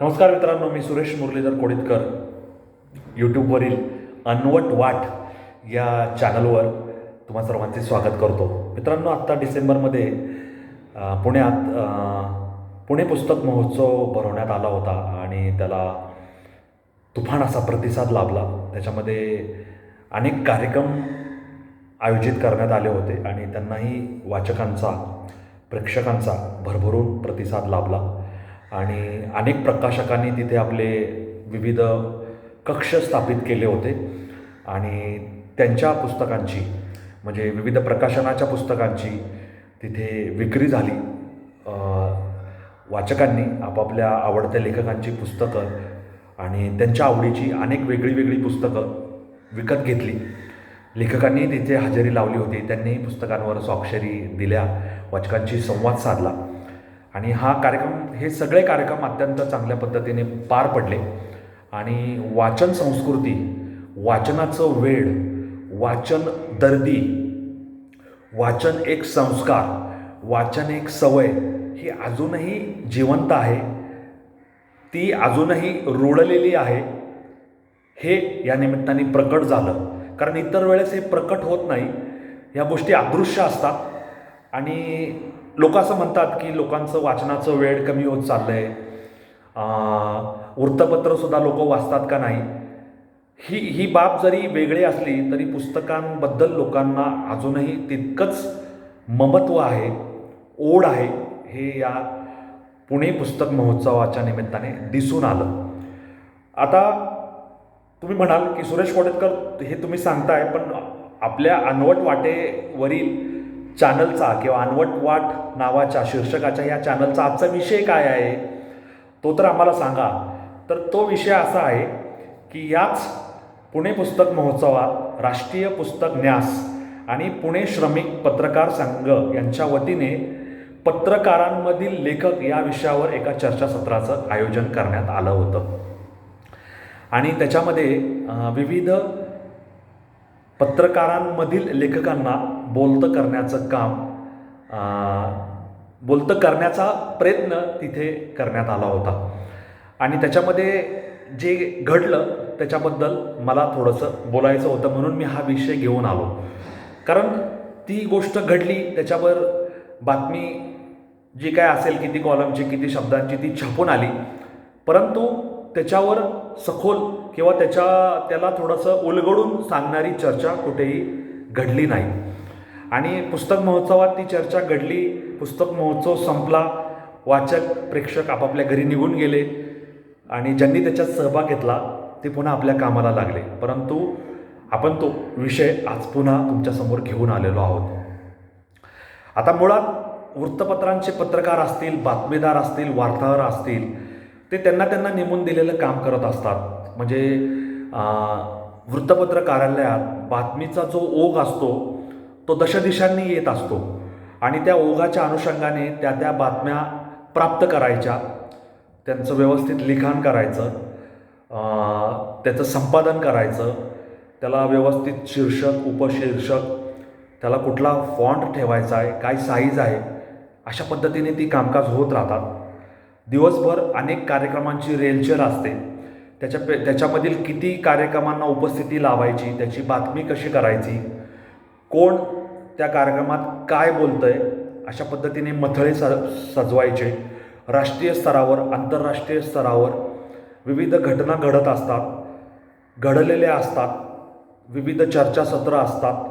नमस्कार मित्रांनो मी सुरेश मुरलीधर कोडितकर. यूट्यूबवरील अनवट वाट या चॅनलवर तुम्हा सर्वांचे स्वागत करतो. मित्रांनो आत्ता डिसेंबरमध्ये पुण्यात पुणे पुस्तक महोत्सव भरवण्यात आला होता आणि त्याला तुफान असा प्रतिसाद लाभला. त्याच्यामध्ये अनेक कार्यक्रम आयोजित करण्यात आले होते आणि त्यांनाही वाचकांचा प्रेक्षकांचा भरभरून प्रतिसाद लाभला. आणि अनेक प्रकाशकांनी तिथे आपले विविध कक्ष स्थापित केले होते. आणि त्यांच्या पुस्तकांची म्हणजे विविध प्रकाशनाच्या पुस्तकांची तिथे विक्री झाली. वाचकांनी आपापल्या आवडत्या लेखकांची पुस्तकं आणि त्यांच्या आवडीची अनेक वेगळी वेगळी पुस्तकं विकत घेतली. लेखकांनी तिथे हजेरी लावली होती. त्यांनी पुस्तकांवर स्वाक्षरी दिल्या. वाचकांशी संवाद साधला. आणि हा कार्यक्रम हे सगळे कार्यक्रम अत्यंत चांगल्या पद्धतीने पार पडले. आणि वाचन संस्कृती वाचनाचं वेळ वाचन दर्दी वाचन एक संस्कार वाचन एक सवय ही अजूनही जिवंत आहे. ती अजूनही रुळलेली आहे. हे या निमित्ताने प्रकट झालं. कारण इतर वेळेस हे प्रकट होत नाही. या गोष्टी अदृश्य असतात. आणि लोक असं म्हणतात की लोकांचं वाचनाचं वेळ कमी होत चाललं आहे वृत्तपत्रसुद्धा लोक वाचतात का नाही? ही ही बाब जरी वेगळी असली तरी पुस्तकांबद्दल लोकांना अजूनही तितकंच ममत्व आहे ओढ आहे. हे या पुणे पुस्तक महोत्सवाच्या निमित्ताने दिसून आलं. आता तुम्ही म्हणाल की सुरेश कोडेतकर हे तुम्ही सांगताय पण आपल्या अनवट वाटेवरील चॅनलचा किंवा अनवट वाट नावाच्या शीर्षकाच्या या चॅनलचा आजचा विषय काय आहे तो तर आम्हाला सांगा. तर तो विषय असा आहे की याच पुणे पुस्तक महोत्सवात राष्ट्रीय पुस्तक न्यास आणि पुणे श्रमिक पत्रकार संघ यांच्या वतीने पत्रकारांमधील लेखक या विषयावर एका चर्चासत्राचं आयोजन करण्यात आलं होतं. आणि त्याच्यामध्ये विविध पत्रकारांमधील लेखकांना बोलतं करण्याचं काम बोलतं करण्याचा प्रयत्न तिथे करण्यात आला होता. आणि त्याच्यामध्ये जे घडलं त्याच्याबद्दल मला थोडंसं बोलायचं होतं म्हणून मी हा विषय घेऊन आलो. कारण ती गोष्ट घडली त्याच्यावर बातमी जी काय असेल किती कॉलमची किती शब्दांची ती छापून आली. परंतु त्याच्यावर सखोल किंवा त्याच्या त्याला थोडंसं उलगडून सांगणारी चर्चा कुठेही घडली नाही. आणि पुस्तक महोत्सवात ती चर्चा घडली. पुस्तक महोत्सव संपला. वाचक प्रेक्षक आपापल्या घरी निघून गेले आणि ज्यांनी त्याच्यात सहभाग घेतला ते पुन्हा आपल्या कामाला लागले. परंतु आपण तो विषय आज पुन्हा तुमच्यासमोर घेऊन आलेलो आहोत. आता मुळात वृत्तपत्रांचे पत्रकार असतील बातमीदार असतील वार्ताहर असतील ते त्यांना त्यांना नेमून दिलेलं काम करत असतात. म्हणजे वृत्तपत्र कार्यालयात बातमीचा जो ओघ असतो तो दशदिशांनी येत असतो. आणि त्या ओघाच्या अनुषंगाने त्या त्या बातम्या प्राप्त करायच्या. त्यांचं व्यवस्थित लिखाण करायचं. त्याचं संपादन करायचं. त्याला व्यवस्थित शीर्षक उपशीर्षक त्याला कुठला फॉन्ट ठेवायचा आहे काय साईज आहे अशा पद्धतीने ती कामकाज होत राहतात. दिवसभर अनेक कार्यक्रमांची रेलचेल असते. त्याच्या पे त्याच्यामधील किती कार्यक्रमांना उपस्थिती लावायची त्याची बातमी कशी करायची कोण त्या कार्यक्रमात काय बोलतंय अशा पद्धतीने मथळे स सजवायचे. राष्ट्रीय स्तरावर आंतरराष्ट्रीय स्तरावर विविध घटना घडत असतात. घडलेल्या असतात. विविध चर्चासत्र असतात.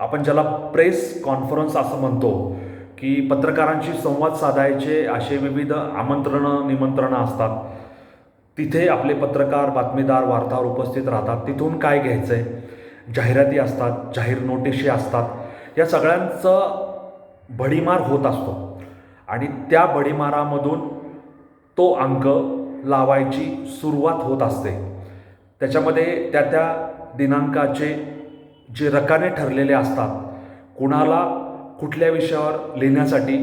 आपण ज्याला प्रेस कॉन्फरन्स असं म्हणतो की पत्रकारांशी संवाद साधायचे असे विविध आमंत्रणं निमंत्रणं असतात. तिथे आपले पत्रकार बातमीदार वार्ताहर उपस्थित राहतात. तिथून काय घ्यायचं आहे जाहिराती असतात जाहीर नोटिशी असतात या सगळ्यांचं भडीमार होत असतो. आणि त्या भडीमारामधून तो अंक लावायची सुरुवात होत असते. त्याच्यामध्ये त्या त्या दिनांकाचे जे रकाने ठरलेले असतात कुणाला कुठल्या विषयावर लिहिण्यासाठी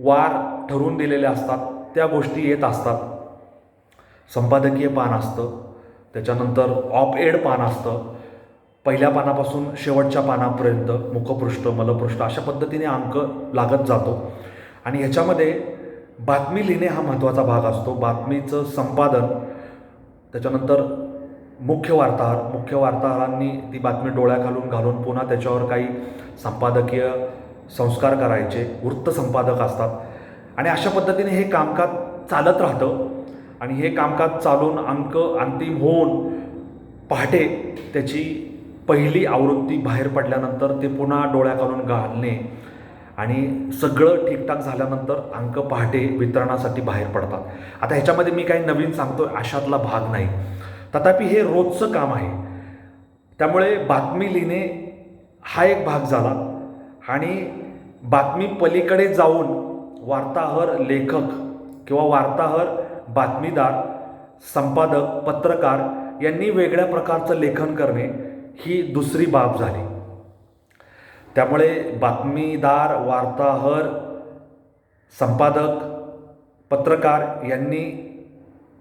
वार ठरवून दिलेले असतात त्या गोष्टी येत असतात. संपादकीय पान असतं त्याच्यानंतर ऑप एड पान असतं पहिल्या पानापासून शेवटच्या पानापर्यंत मुखपृष्ठ मलपृष्ठ अशा पद्धतीने अंक लागत जातो. आणि ह्याच्यामध्ये बातमी लिहिणे हा महत्त्वाचा भाग असतो. बातमीचं संपादन त्याच्यानंतर मुख्य वार्ताहर मुख्य वार्ताहरांनी ती बातमी डोळ्याखालून घालून पुन्हा त्याच्यावर काही संपादकीय संस्कार करायचे वृत्त संपादक असतात. आणि अशा पद्धतीने हे कामकाज चालत राहतं. आणि हे कामकाज चालून अंक अंतिम होऊन पहाटे त्याची पहिली आवृत्ती बाहेर पडल्यानंतर ते पुन्हा डोळ्याखालून घालणे आणि सगळं ठीकठाक झाल्यानंतर अंक पहाटे वितरणासाठी बाहेर पडतात. आता ह्याच्यामध्ये मी काही नवीन सांगतो अशातला भाग नाही. तथापि हे रोजचं काम आहे. त्यामुळे बातमी लिहिणे हा एक भाग झाला आणि बातमी पलीकडे जाऊन वार्ताहर लेखक किंवा वार्ताहर बातमीदार संपादक पत्रकार यांनी वेगळ्या प्रकारचं लेखन करणे ही दुसरी बाब झाली. त्यामुळे बातमीदार वार्ताहर संपादक पत्रकार यांनी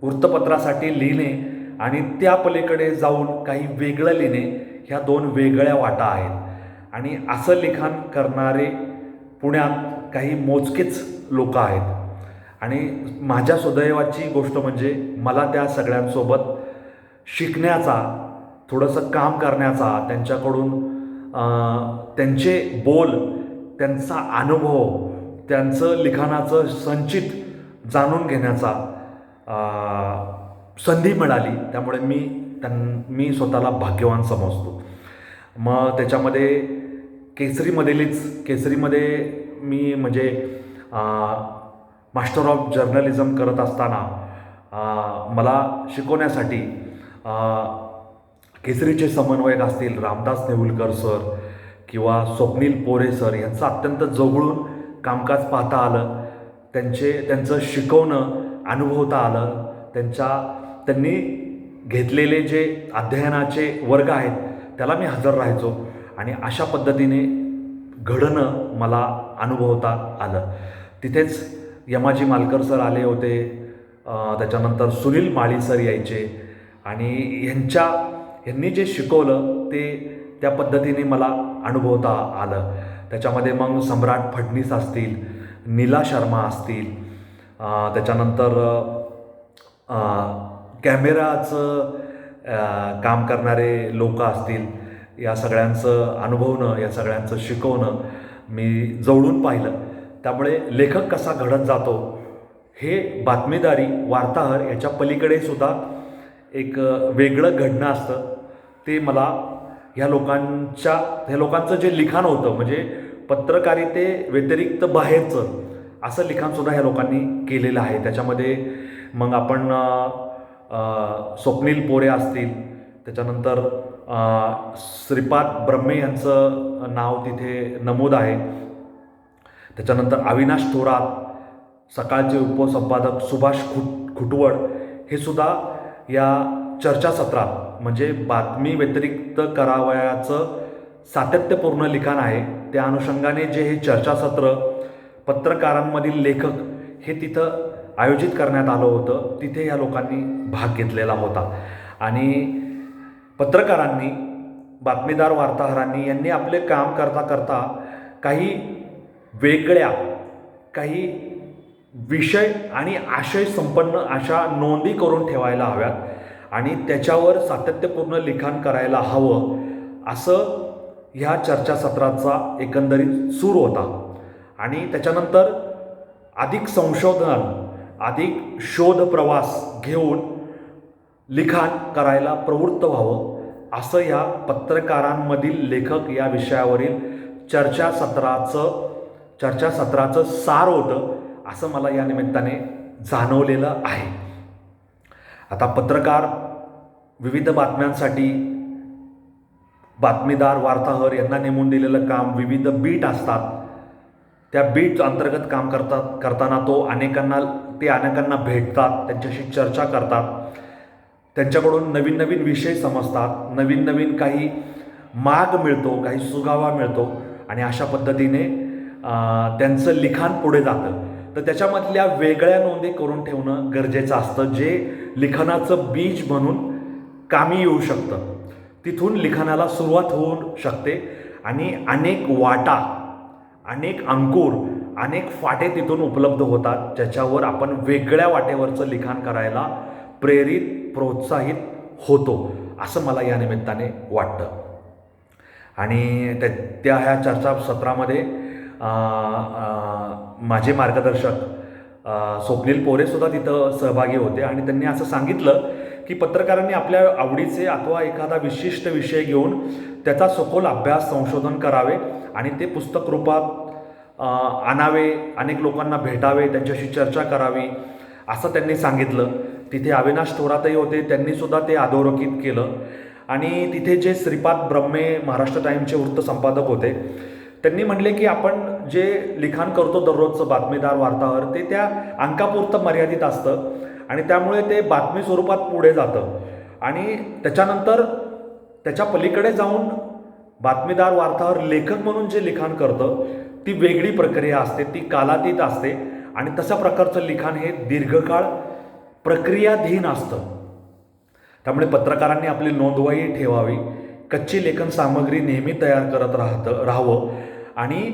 वृत्तपत्रासाठी लिहिणे आणि त्या पलीकडे जाऊन काही वेगळं लिहिणे ह्या दोन वेगळ्या वाटा आहेत. आणि असं लिखाण करणारे पुण्यात काही मोजकेच लोक आहेत. आणि माझ्या सुदैवाची गोष्ट म्हणजे मला त्या सगळ्यांसोबत शिकण्याचा थोडंसं काम करण्याचा त्यांच्याकडून त्यांचे बोल त्यांचा अनुभव त्यांचं लिखाणाचं संचित जाणून घेण्याचा संधी मिळाली. त्यामुळे मी त्यां मी स्वतःला भाग्यवान समजतो. मग त्याच्यामध्ये केसरीमधीलच केसरीमध्ये मी म्हणजे मास्टर ऑफ जर्नलिझम करत असताना मला शिकवण्यासाठी केसरीचे समन्वयक असतील रामदास नेहुलकर सर किंवा स्वप्नील पोरे सर यांचं अत्यंत जवळून कामकाज पाहता आलं. त्यांचे त्यांचं शिकवणं अनुभवता आलं. त्यांच्या त्यांनी घेतलेले जे अध्ययनाचे वर्ग आहेत त्याला मी हजर राहायचो. आणि अशा पद्धतीने घडणं मला अनुभवता आलं. तिथेच यमाजी मालकर सर आले होते. त्याच्यानंतर सुनील माळी सर यायचे. आणि यांच्या यांनी जे शिकवलं ते त्या पद्धतीने मला अनुभवता आलं. त्याच्यामध्ये मग सम्राट फडणीस असतील नीला शर्मा असतील त्याच्यानंतर कॅमेराचं काम करणारे लोक असतील या सगळ्यांचं अनुभवणं या सगळ्यांचं शिकवणं मी जवळून पाहिलं. त्यामुळे लेखक कसा घडत जातो हे बातमीदारी वार्ताहर याच्या पलीकडे सुद्धा एक वेगळं घडणं असतं. ते मला ह्या लोकांच्या ह्या लोकांचं जे लिखाण होतं म्हणजे पत्रकारिते व्यतिरिक्त बाहेरचं असं लिखाणसुद्धा ह्या लोकांनी केलेलं आहे. त्याच्यामध्ये मग आपण स्वप्नील पोरे असतील त्याच्यानंतर श्रीपाद ब्रह्मे यांचं नाव तिथे नमूद आहे. त्याच्यानंतर अविनाश थोरात सकाळचे उपसंपादक सुभाष खुट खुटवड हे सुद्धा या चर्चासत्रात म्हणजे बातमी व्यतिरिक्त करावयाचं सातत्यपूर्ण लिखाण आहे. त्या अनुषंगाने जे हे चर्चासत्र पत्रकारांमधील लेखक हे तिथं आयोजित करण्यात आलं होतं. तिथे या लोकांनी भाग घेतलेला होता. आणि पत्रकारांनी बातमीदार वार्ताहरांनी यांनी आपले काम करता करता काही वेगळ्या काही विषय आणि आशय संपन्न अशा नोंदी करून ठेवायला हव्यात. आणि त्याच्यावर सातत्यपूर्ण लिखाण करायला हवं. असं ह्या चर्चासत्राचा एकंदरीत सूर होता. आणि त्याच्यानंतर अधिक संशोधन अधिक शोध प्रवास घेऊन लिखाण करायला प्रवृत्त व्हावं असं या पत्रकारांमधील लेखक या विषयावरील चर्चासत्राचं चर्चासत्राचं सार होतं असं मला या निमित्ताने जाणवलेलं आहे. आता पत्रकार विविध बातम्यांसाठी बातमीदार वार्ताहर यांना नेमून दिलेलं काम विविध बीट असतात. त्या बीट अंतर्गत काम करतात करताना तो अनेकांना ते अनेकांना भेटतात त्यांच्याशी चर्चा करतात. त्यांच्याकडून नवीन नवीन विषय समजतात नवीन नवीन काही माग मिळतो काही सुगावा मिळतो आणि अशा पद्धतीने त्यांचं लिखाण पुढे जातं. तर त्याच्यामधल्या वेगळ्या नोंदी करून ठेवणं गरजेचं असतं जे लिखाणाचं बीज म्हणून कामी येऊ शकतं. तिथून लिखाणाला सुरुवात होऊ शकते आणि अनेक वाटा अनेक अंकुर अनेक फाटे तिथून उपलब्ध होतात ज्याच्यावर आपण वेगळ्या वाटेवरचं लिखाण करायला प्रेरित प्रोत्साहित होतो असं मला या निमित्ताने वाटतं. आणि त्या त्या ह्या चर्चासत्रामध्ये माझे मार्गदर्शक स्वप्नील पोरेसुद्धा तिथं सहभागी होते आणि त्यांनी असं सांगितलं की पत्रकारांनी आपल्या आवडीचे अथवा एखादा विशिष्ट विषय घेऊन त्याचा सखोल अभ्यास संशोधन करावे आणि ते पुस्तक रूपात आणावे अनेक लोकांना भेटावे त्यांच्याशी चर्चा करावी असं त्यांनी सांगितलं. तिथे अविनाश थोरातही होते त्यांनीसुद्धा ते अधोरेखित केलं. आणि तिथे जे श्रीपाद ब्रह्मे महाराष्ट्र टाईमचे वृत्तसंपादक होते त्यांनी म्हणले की आपण जे लिखाण करतो दररोजचं बातमीदार वार्ताहर ते त्या अंकापुरतं मर्यादित असतं आणि त्यामुळे ते बातमी स्वरूपात पुढे जातं. आणि त्याच्यानंतर त्याच्या पलीकडे जाऊन बातमीदार वार्ताहर लेखक म्हणून जे लिखाण करतं ती वेगळी प्रक्रिया असते ती कालातीत असते आणि तशा प्रकारचं लिखाण हे दीर्घकाळ प्रक्रियाधीन असतं. त्यामुळे पत्रकारांनी आपली नोंदवाई ठेवावी कच्ची लेखन सामग्री नेहमी तयार करत राहतं राहावं. आणि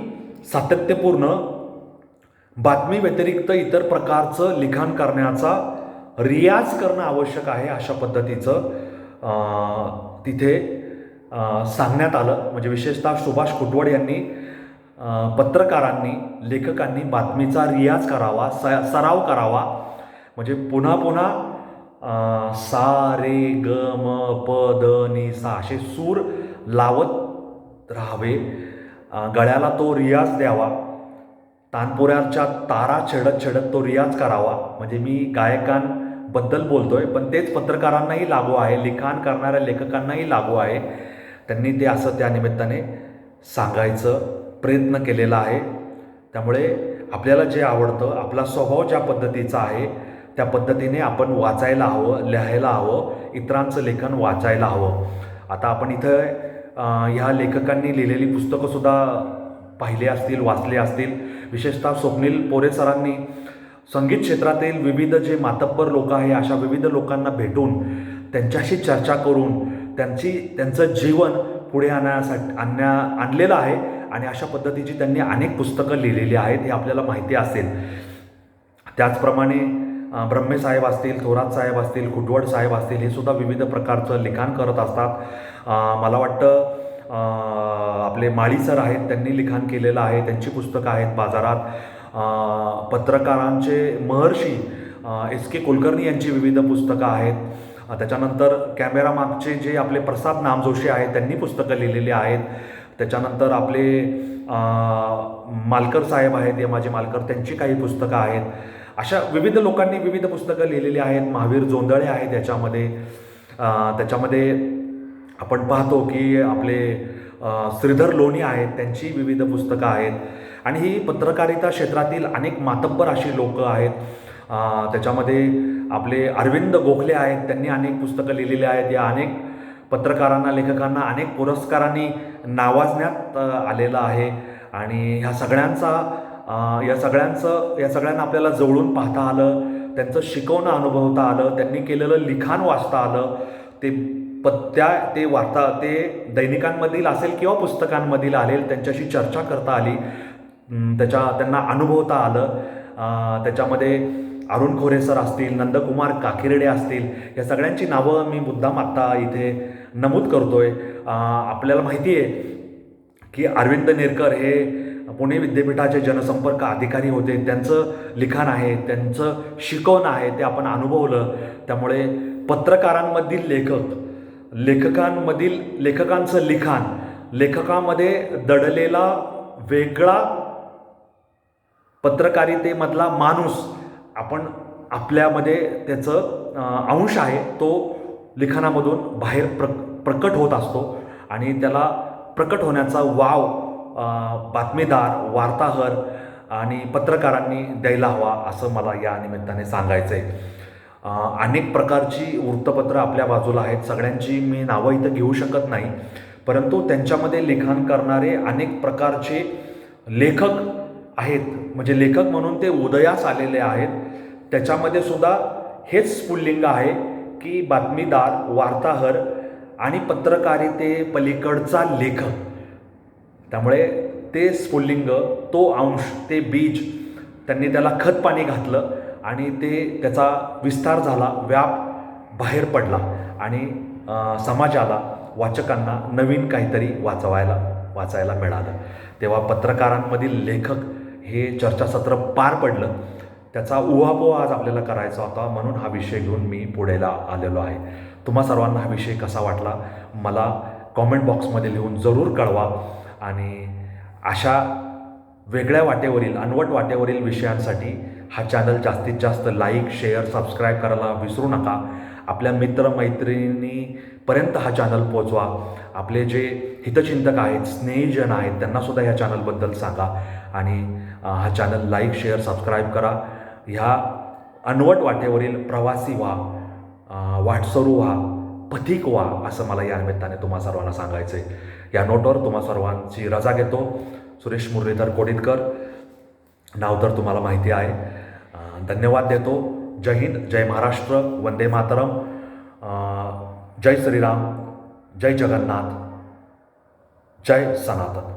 सातत्यपूर्ण बातमी व्यतिरिक्त इतर प्रकारचं लिखाण करण्याचा रियाज करणं आवश्यक आहे अशा पद्धतीचं तिथे सांगण्यात आलं. म्हणजे विशेषतः सुभाष कुटवड यांनी पत्रकारांनी लेखकांनी बातमीचा रियाज करावा स सराव करावा. म्हणजे पुन्हा पुन्हा सा रे ग म प द नि सा असे सूर लावत राहावे. गळ्याला तो रियाज द्यावा. तानपुऱ्याच्या तारा छेडत छेडत तो रियाज करावा. म्हणजे मी गायकांबद्दल बोलतोय पण तेच पत्रकारांनाही लागू आहे लिखाण करणाऱ्या लेखकांनाही लागू आहे. त्यांनी ते असं त्या निमित्ताने सांगायचं प्रयत्न केलेला आहे. त्यामुळे आपल्याला जे आवडतं आपला स्वभाव ज्या पद्धतीचा आहे त्या पद्धतीने आपण वाचायला हवं लिहायला हवं इतरांचं लेखन वाचायला हवं. आता आपण इथं ह्या लेखकांनी लिहिलेली पुस्तकंसुद्धा पाहिले असतील वाचले असतील. विशेषतः स्वप्नील पोरे सरांनी संगीत क्षेत्रातील विविध जे मातब्बर लोक आहे अशा विविध लोकांना भेटून त्यांच्याशी चर्चा करून त्यांची त्यांचं जीवन पुढे आणण्यासाठी आणण्या आणलेलं आहे आणि अशा पद्धतीची त्यांनी अनेक पुस्तकं लिहिलेली आहेत हे आपल्याला माहिती असेल. त्याचप्रमाणे ब्रह्मे साहेब असतील थोरात साहेब असतील कुटवड साहेब असतील हे सुद्धा विविध प्रकारचं लिखाण करत असतात. मला वाटतं आपले माळी सर आहेत त्यांनी लिखाण केलेलं आहे त्यांची पुस्तकं आहेत बाजारात. पत्रकारांचे महर्षी एस के कुलकर्णी यांची विविध पुस्तकं आहेत. त्याच्यानंतर कॅमेरामागचे जे आपले प्रसाद नामजोशी आहेत त्यांनी पुस्तकं लिहिलेली आहेत. त्याच्यानंतर आपले मालकर साहेब आहेत यमाजी मालकर त्यांची काही पुस्तकं आहेत. अशा विविध लोकांनी विविध पुस्तकं लिहिलेली आहेत. महावीर जोंधळे आहेत त्याच्यामध्ये त्याच्यामध्ये आपण पाहतो की आपले श्रीधर लोणी आहेत त्यांची विविध पुस्तकं आहेत. आणि ही पत्रकारिता क्षेत्रातील अनेक मातब्बर अशी लोक आहेत. त्याच्यामध्ये आपले अरविंद गोखले आहेत त्यांनी अनेक पुस्तकं लिहिलेली आहेत. या अनेक पत्रकारांना लेखकांना अनेक पुरस्कारांनी नावाजण्यात आलेलं आहे. आणि ह्या सगळ्यांचा या सगळ्यांचं या सगळ्यांना आपल्याला जवळून पाहता आलं त्यांचं शिकवणं अनुभवता आलं त्यांनी केलेलं लिखाण वाचता आलं ते पत्त्या ते वार्ता ते दैनिकांमधील असेल किंवा पुस्तकांमधील आलेल त्यांच्याशी चर्चा करता आली त्याच्या त्यांना अनुभवता आलं. त्याच्यामध्ये अरुण खोरे सर असतील नंदकुमार काकिरडे असतील या सगळ्यांची नावं मी मुद्दाम आत्ता इथे नमूद करतोय. आहे आपल्याला माहिती आहे की अरविंद नेरकर हे पुणे विद्यापीठाचे जनसंपर्क अधिकारी होते. त्यांचं लिखाण आहे त्यांचं शिकवण आहे ते आपण अनुभवलं. त्यामुळे पत्रकारांमधील लेखक लेखकांमधील लेखकांचं लिखाण लेखकामध्ये दडलेला वेगळा पत्रकारितेमधला माणूस आपण आपल्यामध्ये त्याचं अंश आहे तो लिखाणामधून बाहेर प्र प्रकट होत असतो. आणि त्याला प्रकट होण्याचा वाव बातमीदार वार्ताहर आणि पत्रकारांनी द्यायला हवा असं मला या निमित्ताने सांगायचं आहे अनेक प्रकारची वृत्तपत्रं आपल्या बाजूला आहेत. सगळ्यांची मी नावं इथं घेऊ शकत नाही. परंतु त्यांच्यामध्ये लिखाण करणारे अनेक प्रकारचे लेखक आहेत. म्हणजे लेखक म्हणून ते उदयास आलेले आहेत. त्याच्यामध्ये सुद्धा हेच स्फुल्लिंग आहे की बातमीदार वार्ताहर आणि पत्रकारिते पलीकडचा लेखक त्यामुळे ते स्फुल्लिंग तो अंश ते बीज त्यांनी त्याला खत पाणी घातलं आणि ते त्याचा विस्तार झाला व्याप बाहेर पडला आणि समाजाला वाचकांना नवीन काहीतरी वाचवायला वाचायला मिळालं. तेव्हा पत्रकारांमधील लेखक हे चर्चासत्र पार पडलं. त्याचा उहापोह आज आपल्याला करायचा होता म्हणून हा विषय घेऊन मी पुढेला आलेलो आहे. तुम्हा सर्वांना हा विषय कसा वाटला मला कॉमेंट बॉक्समध्ये लिहून जरूर कळवा. आणि अशा वेगळ्या वाटेवरील अनवट वाटेवरील विषयांसाठी हा चॅनल जास्तीत जास्त लाईक शेअर सबस्क्राईब करायला विसरू नका. आपल्या मित्रमैत्रिणीपर्यंत हा चॅनल पोचवा. आपले जे हितचिंतक आहेत स्नेहीजन आहेत त्यांनासुद्धा ह्या चॅनलबद्दल सांगा. आणि हा चॅनल लाईक शेअर सबस्क्राईब करा. ह्या अनवट वाटेवरील प्रवासी व्हा वाटसरू व्हा पथिक व्हा असं मला या निमित्ताने तुम्हा सर्वांना सांगायचं आहे या नोटवर तुम्हा सर्वांची रजा घेतो. सुरेश मुरलीधर कोडितकर नाव तर तुम्हाला माहिती आहे. धन्यवाद देतो. जय हिंद जय महाराष्ट्र वंदे मातरम. जय श्रीराम जय जगन्नाथ जय सनातन.